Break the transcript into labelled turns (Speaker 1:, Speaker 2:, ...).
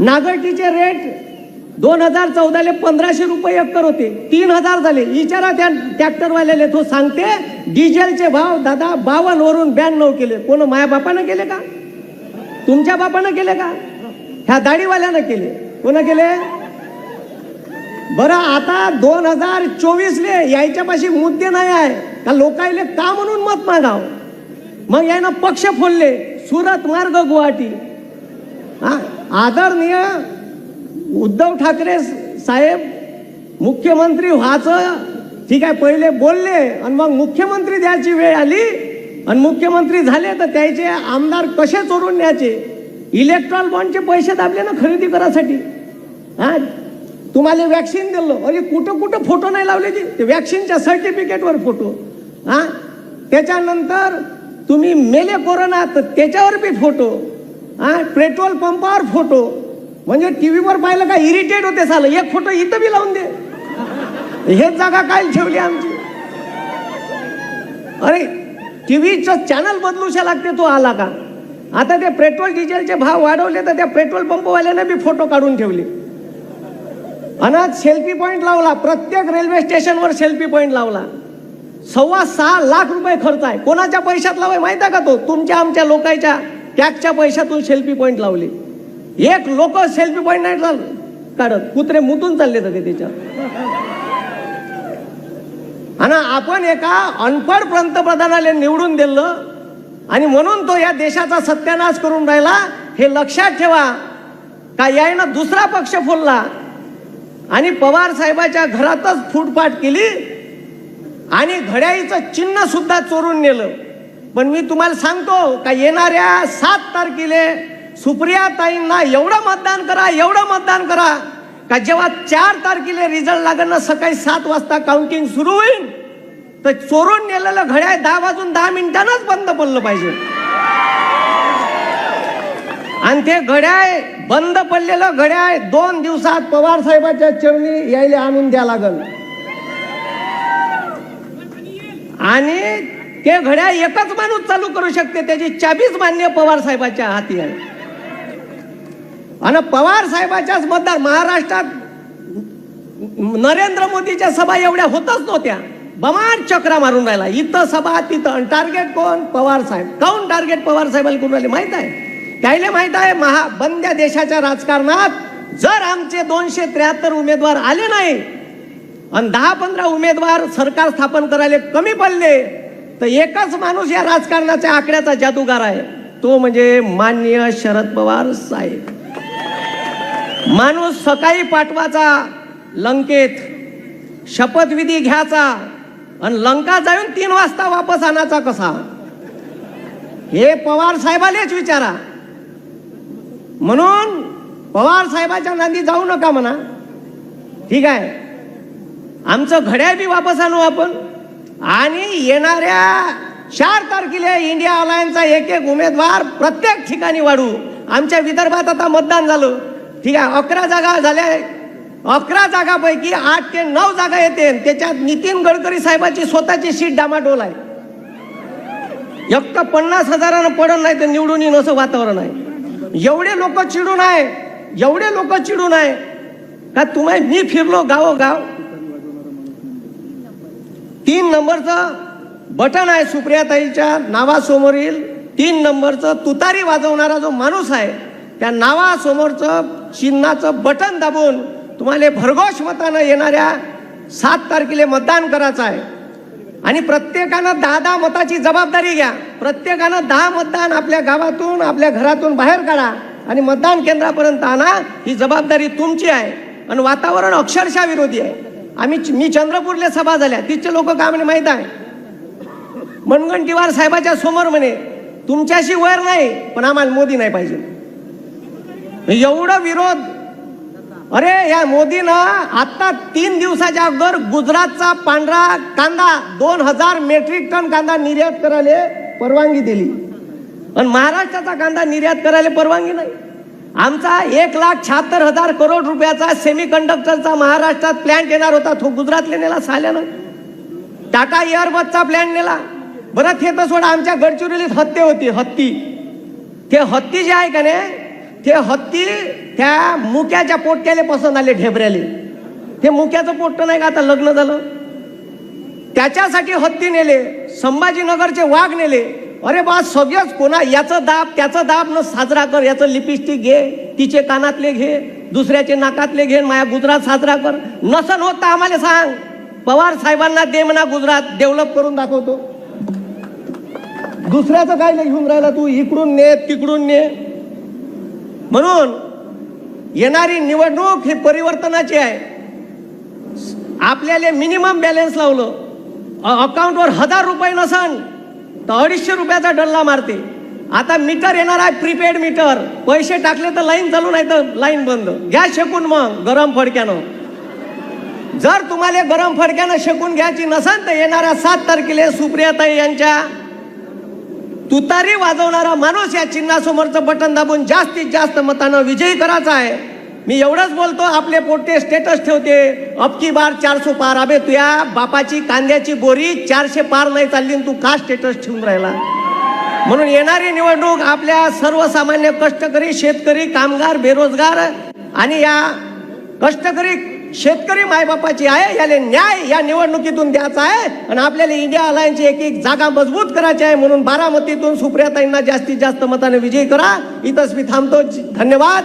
Speaker 1: नागरटीचे rate दोन हजार चौदाले पंधराशे रुपये एकर होते. तीन हजार झाले. इचारा त्या ट्रॅक्टरवाल्याले तो सांगते डिझेलचे भाव दादा बावन्न वरून ब्याण्णव केले. कोण माया बापानं केले का? तुमच्या बापानं केले का? ह्या दाढीवाल्यानं केले. कोण केले? बरं आता दोन हजार चोवीसले यायच्यापाशी मुद्दे नाही आहे. का लोकायले का म्हणून मत मागाव? मग यानं पक्ष फोडले. सुरत मार्ग गुवाहाटी. हा? आदरणीय उद्धव ठाकरे साहेब मुख्यमंत्री व्हायचं ठीक आहे पहिले बोलले आणि मग मुख्यमंत्री द्यायची वेळ आली आणि मुख्यमंत्री झाले तर त्याचे आमदार कसे चोरून न्यायचे? इलेक्ट्रॉल बॉन्डचे पैसे दाबले ना खरेदी करासाठी हा? तुम्हाला वॅक्सिन दिलं. अरे कुठं कुठं फोटो नाही लावले ते? ते वॅक्सिनच्या सर्टिफिकेटवर फोटो हा? त्याच्यानंतर तुम्ही मेले कोरोना तर त्याच्यावर बी फोटो हा पेट्रोल पंपावर फोटो. म्हणजे टी व्हीवर पाहिलं का इरिटेट होते झालं एक फोटो इथं बी लावून दे. हेच जागा काय ठेवली आमची? अरे टी व्हीचं चॅनल बदलूशा लागते तो आला का? आता ते पेट्रोल डिझेलचे भाव वाढवले तर त्या पेट्रोल पंपवाल्याने बी फोटो काढून ठेवले. अनाथ सेल्फी पॉईंट लावला. प्रत्येक रेल्वे स्टेशनवर सेल्फी पॉईंट लावला. सव्वा सहा लाख रुपये खर्च आहे. कोणाच्या पैशात लावाय माहिती आहे का तो? तुमच्या आमच्या लोकांच्या. टॅक्सच्या पैशातून सेल्फी पॉईंट लावले. एक लोक सेल्फी पॉईंट नाही चाल काढत. कुत्रे मुतून चालले होते त्याच्यात आणि आपण एका अनपढ पंतप्रधानाला निवडून दिलं आणि म्हणून तो या देशाचा सत्यानाश करून राहिला हे लक्षात ठेवा. का यायनं दुसरा पक्ष फोडला. आणि पवार साहेबाच्या घरातच फुटपाट केली आणि घड्याळीचं चिन्ह सुद्धा चोरून नेलं. पण मी तुम्हाला सांगतो का येणाऱ्या सात तारखेले सुप्रिया ताईंना एवढं मतदान करा एवढं मतदान करा का जेव्हा चार तारखेला रिझल्ट लागेल ना सकाळी सात वाजता काउंटिंग सुरू होईल तर चोरून नेलेलं घड्याळ दहा वाजून दहा मिनिटांनाच बंद पडलं पाहिजे. आणि ते घड्याळ बंद पडलेलं घड्याळ दोन दिवसात पवार साहेबाच्या चरणी यायला आणून द्या लागल. आणि हे घड्याळ एकच माणूस चालू करू शकते त्याची चाबीच मान्य पवार साहेबाच्या हाती आहे. आणि पवार साहेबाच्याच मतदार महाराष्ट्रात नरेंद्र मोदीच्या सभा एवढ्या होतच नव्हत्या. बमाट चक्रा मारून राहिला. इथं सभा तिथं टार्गेट कोण? पवार साहेब. काऊन टार्गेट पवार साहेबाला करून राहिले? माहीत आहे? त्याला माहीत आहे महा बंद्या देशाच्या राजकारणात जर आमचे दोनशे त्र्याहत्तर उमेदवार आले नाही आणि दहा पंधरा उमेदवार सरकार स्थापन करायला कमी पडले तर एकच माणूस या राजकारणाच्या आकड्याचा जादूगार आहे. तो म्हणजे मान्य शरद पवार साहेब. माणूस सकाळी पाठवाचा लंकेत शपथविधी घ्यायचा आणि लंका जाऊन तीन वाजता वापस आणायचा कसा? हे पवार साहेबालेच विचारा. म्हणून पवार साहेबाच्या नांदी जाऊ नका म्हणा. ठीक आहे. आमचं घड्याळ बी वापस आणू आपण. आणि येणाऱ्या चार तारखेला इंडिया अलायन्सचा एक एक उमेदवार प्रत्येक ठिकाणी वाढू. आमच्या विदर्भात आता मतदान झालं. ठीक आहे अकरा जागा झाल्या. अकरा जागापैकी आठ ते नऊ जागा येते. त्याच्यात नितीन गडकरी साहेबाची स्वतःची सीट डामाडोल आहे. एक तर पन्नास हजारानं पडत नाही तर निवडून येईन असं वातावरण आहे. एवढे लोक चिडून आहे. एवढे लोक चिडून आहे. का तुम्ही मी फिरलो गावोगाव. तीन नंबरचं बटन आहे सुप्रियाताईच्या नावासमोरील. तीन नंबरचं तुतारी वाजवणारा जो माणूस आहे त्या नावासमोरचं चिन्हाचं बटन दाबून तुम्हाला भरघोष मतानं येणाऱ्या सात तारखेला मतदान करायचं आहे. आणि प्रत्येकानं दहा दहा मताची जबाबदारी घ्या. प्रत्येकानं दहा मतदान आपल्या गावातून आपल्या घरातून बाहेर काढा आणि मतदान केंद्रापर्यंत आणा. ही जबाबदारी तुमची आहे. आणि वातावरण अक्षरशः विरोधी आहे. आम्ही मी चंद्रपूरला सभा झाल्या. तिथचे लोक काय म्हणे माहीत आहे? मनगंटीवार साहेबाच्या समोर म्हणे तुमच्याशी वैर नाही पण आम्हाला मोदी नाही पाहिजे. एवढं विरोध. अरे या मोदीनं आता तीन दिवसाच्या अगोदर गुजरातचा पांढरा कांदा दोन हजार मेट्रिक टन कांदा निर्यात करायला परवानगी दिली. आणि महाराष्ट्राचा कांदा निर्यात करायला परवानगी नाही. आमचा एक लाख शहात्तर हजार करोड रुपयाचा सेमी कंडक्टरचा महाराष्ट्रात प्लॅन येणार होता. तो गुजरातले नेला साल्यानं. टाटा एअरबसचा प्लॅन नेला. बरं ते तर सोडा आमच्या गडचिरोलीत हत्ती होती हत्ती. ते हत्ती जे आहे का नाही ते हत्ती त्या मुक्याच्या पोटक्याले पसंत आले ढेबऱ्याले. ते मुक्याचं पोट्ट नाही का आता लग्न झालं? त्याच्यासाठी हत्ती नेले संभाजीनगरचे वाघ नेले. अरे बा सगळंच कोणा? याचं दाब त्याचं दाब न साजरा कर. याचं लिपस्टिक घे तिचे कानातले घे दुसऱ्याचे नाकातले घे माया गुजरात साजरा कर. नसन होत आम्हाला सांग. पवार साहेबांना दे म्हणा गुजरात डेव्हलप करून दाखवतो. दुसऱ्याचं काय घेऊन राहिला तू? इकडून ने तिकडून ने. म्हणून येणारी निवडणूक ही परिवर्तनाची आहे. आपल्याला मिनिमम बॅलन्स लावलं. अकाउंटवर हजार रुपये नसन. तर अडीचशे रुपयाचा डल्ला मारते. आता मीटर येणार आहे प्रीपेड मीटर. पैसे टाकले तर लाईन चालू नाही तर लाईन बंद. घ्या शेकून मग गरम फडक्यानं. जर तुम्हाला गरम फडक्यानं शेकून घ्यायची नसेल तर येणाऱ्या सात तारखेला सुप्रियाताई यांच्या तुतारी वाजवणारा माणूस या चिन्हासमोरचं बटन दाबून जास्तीत जास्त मतानं विजयी करायचा आहे. मी एवढंच बोलतो आपले पोटे स्टेटस ठेवते. अबकी बार चारशे पार. अबे तुया बापाची कांद्याची बोरी चारशे पार नाही चालली तू का स्टेटस ठेवून राहिला? म्हणून येणारी निवडणूक आपल्या सर्वसामान्य कष्टकरी शेतकरी कामगार बेरोजगार आणि या कष्टकरी शेतकरी मायबापाची आहे याले न्याय या निवडणुकीतून द्यायचा आहे आणि आपल्याला इंडिया अलायन्सची एक एक जागा मजबूत करायची आहे म्हणून बारामतीतून सुप्रियाताईंना जास्तीत जास्त मताने विजयी करा. इथंच मी थांबतो. धन्यवाद.